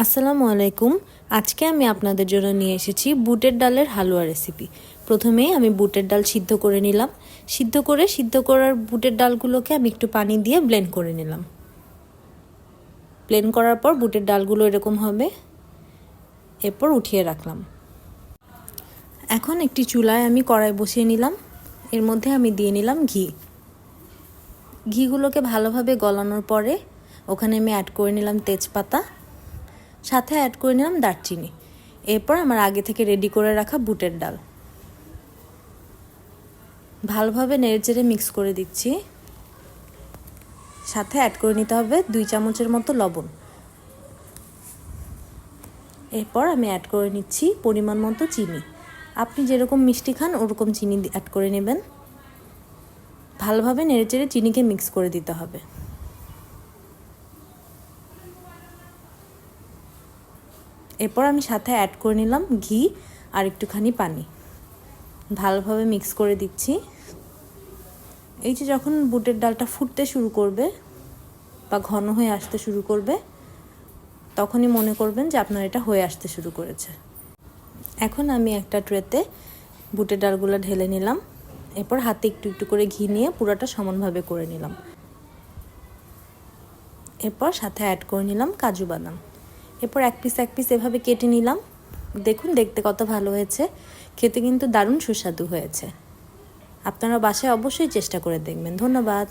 আসসালামু আলাইকুম। আজকে আমি আপনাদের জন্য নিয়ে এসেছি বুটের ডালের হালুয়া রেসিপি প্রথমেই আমি বুটের ডাল সিদ্ধ করে নিলাম। সিদ্ধ করে, সিদ্ধ করার বুটের ডালগুলোকে আমি একটু পানি দিয়ে ব্লেন্ড করে নিলাম। ব্লেন্ড করার পর বুটের ডালগুলো এরকম হবে। এরপর উঠিয়ে রাখলাম। এখন একটি চুলায় আমি কড়াই বসিয়ে নিলাম। এর মধ্যে আমি দিয়ে নিলাম ঘি। ঘিগুলোকে ভালোভাবে গলানোর পরে ওখানে আমি অ্যাড করে নিলাম তেজপাতা। সাথে অ্যাড করে নিলাম দারচিনি। এরপর আমার আগে থেকে রেডি করে রাখা বুটের ডাল। ভালোভাবে নেড়েচেড়ে মিক্স করে দিচ্ছি। সাথে অ্যাড করে নিতে হবে দুই চামচের মতো লবণ। এরপর আমি অ্যাড করে নিচ্ছি পরিমাণ মতো চিনি। আপনি যেরকম মিষ্টি খান, ওরকম চিনি অ্যাড করে নেবেন। ভালোভাবে নেড়েচেড়ে চিনিকে মিক্স করে দিতে হবে। এরপর আমি সাথে অ্যাড করে নিলাম ঘি আর একটুখানি পানি। ভালোভাবে মিক্স করে দিচ্ছি। এই যে যখন বুটের ডালটা ফুটতে শুরু করবে বা ঘন হয়ে আসতে শুরু করবে, তখনই মনে করবেন যে আপনার এটা হয়ে আসতে শুরু করেছে। এখন আমি একটা ট্রেতে বুটের ডালগুলো ঢেলে নিলাম। এরপর হাতে একটু একটু করে ঘি নিয়ে পুরোটা সমানভাবে করে নিলাম। এরপর সাথে অ্যাড করে নিলাম কাজু বাদাম। এরপর এক পিস এক পিস এভাবে কেটে নিলাম। দেখুন, দেখতে কত ভালো হয়েছে। খেতে কিন্তু দারুণ সুস্বাদু হয়েছে। আপনারা বাসায় অবশ্যই চেষ্টা করে দেখবেন। ধন্যবাদ।